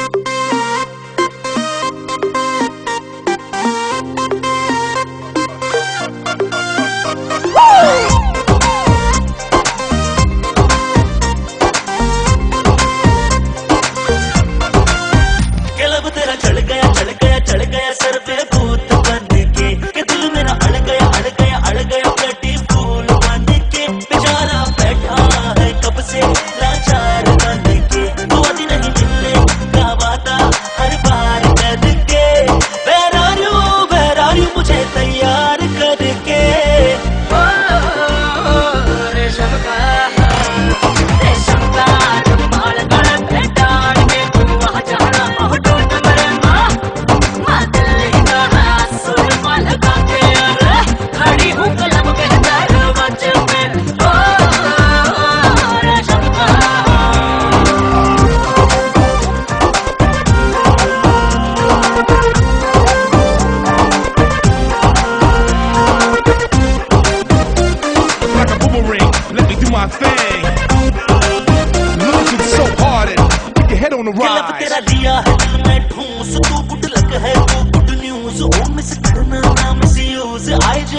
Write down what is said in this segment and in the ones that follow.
You.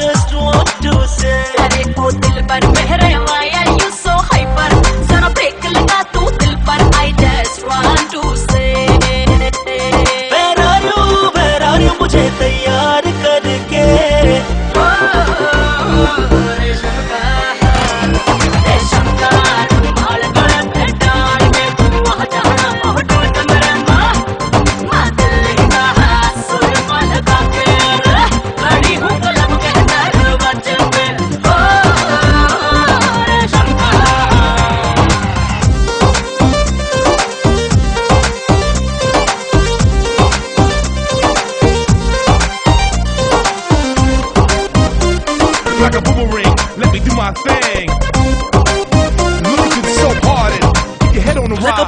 I just want to say अरे ओ दिल पर मेरे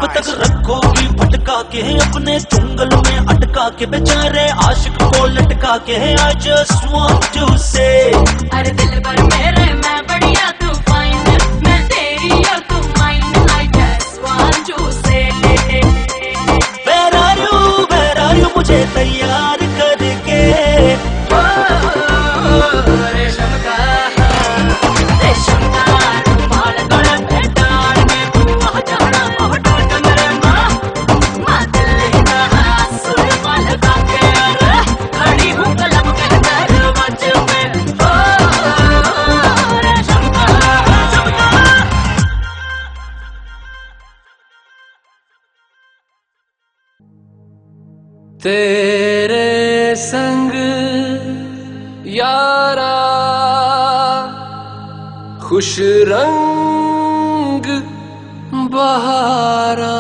कब तक. रखोगी भटका के अपने चुंगल में अटका के बेचारे आशिक को लटका के आई जस्ट वांट टू से अरे दिल पर मेरे मैं बढ़िया तू फाइन मैं तेरी और तू mine I just want to say मुझे तैयार करके रेशम तेरे संग यारा खुश रंग बहारा।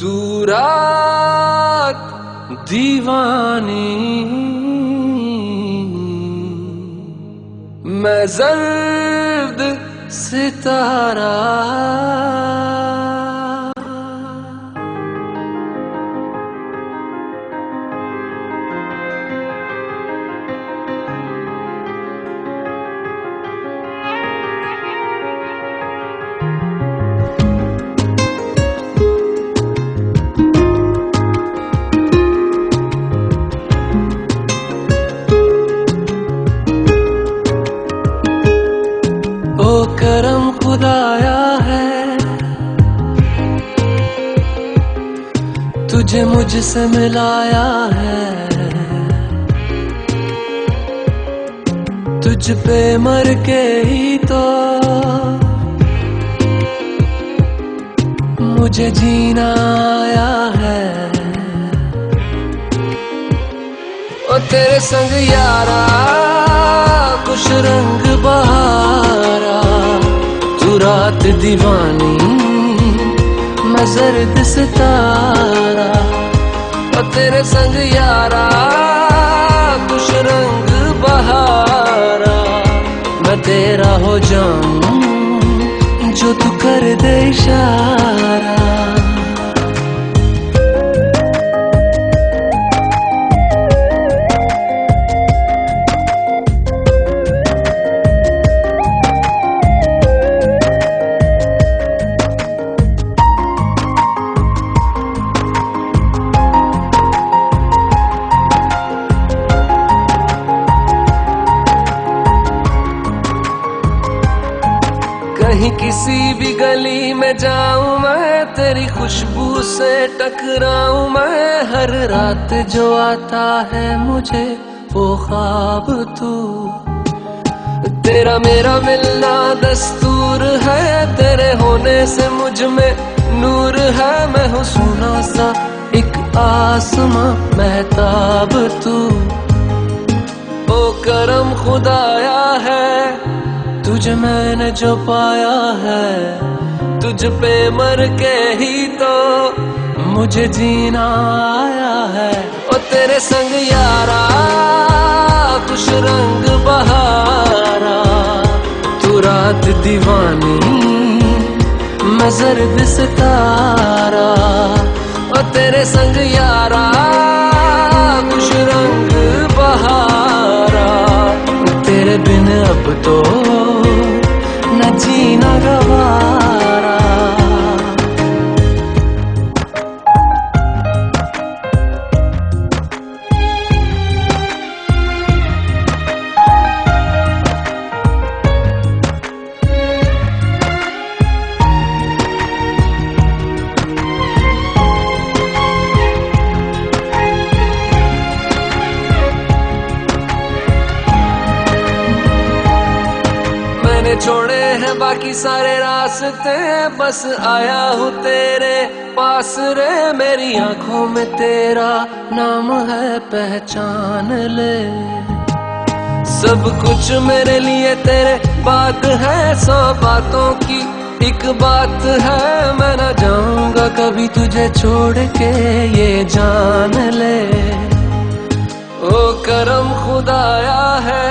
तू रात दीवानी। मैं जर्द सितारा मुझसे मिलाया है। तुझ पे मर के ही तो मुझे जीना आया है। ओ तेरे संग यारा, कुछ रंग बहारा, तू रात दीवानी, मैं जर्द सितारा। तेरे संग यारा, कुछ रंग बहारा। मैं तेरा हो जाऊँ, जो तू कर दे इशारा। रात जो आता है मुझे, वो ख्वाब तू। तेरा मेरा मिलना दस्तूर है, तेरे होने से मुझमें नूर है। मैं हूँ सुना सा एक आसमां, महताब तू। ओ करम खुदाया है, तुझे मैंने जो पाया है, तुझ पे मर के ही तो मुझे जीना आया है। ओ तेरे संग यारा, कुछ रंग बहारा। तू रात दीवानी, मैं जर्द सितारा ओ तेरे संग यारा, कुछ रंग बहारा। तेरे बिन अब तो न जीना गवारा। रास्ते बस आया हूँ तेरे पास रे, मेरी आँखों में तेरा नाम है पहचान ले। सब कुछ मेरे लिए तेरे बात है, सौ बातों की एक बात है। मैं ना जाऊँगा कभी तुझे छोड़ के, ये जान ले। ओ करम खुदाया है,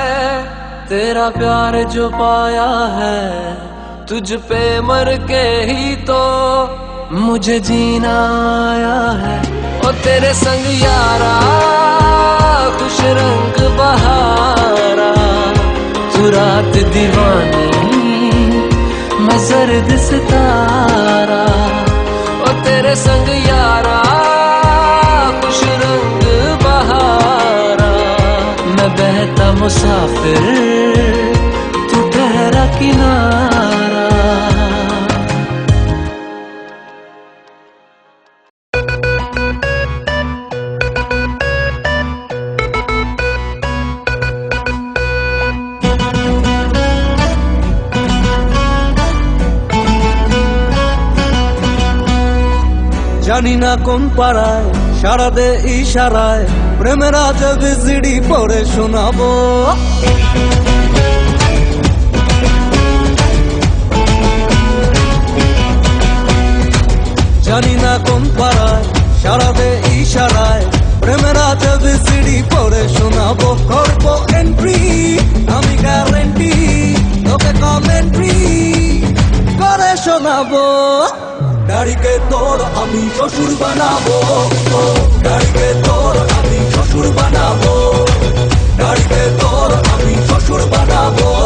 तेरा प्यार जो पाया है तुझ पे मर के ही तो मुझे जीना आया है। ओ तेरे संग यारा, खुश रंग बहारा। तू रात दीवानी, मैं जर्द सितारा। ओ तेरे संग यारा, खुश रंग बहारा। मैं बहता मुसाफिर কোন পাড়ায়? সারা দে ইশারায় প্রেমের আজব জিডি পড়ে শোনাবো। জানি না কোন পাড়ায় সারা দে ইশারায় প্রেমের আজব জিডি পড়ে শোনাবো। করব এন্ট্রি আমি গ্যারেন্টি তোকে কমেন্ট্রি করে শোনাবো। গাড়িকে তোর আমি শ্বশুর বানাবো। গাড়িকে তোর আমি শ্বশুর বানাবো। গাড়িকে তোর আমি শ্বশুর বানাবো।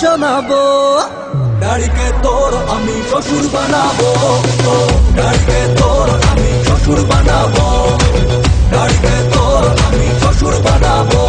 শোনাবো গাড়িকে তোর আমি শ্বশুর বানাবো। দাড়িকে তোর আমি শ্বশুর বানাবো। গাড়িকে তোর আমি শ্বশুর বানাবো।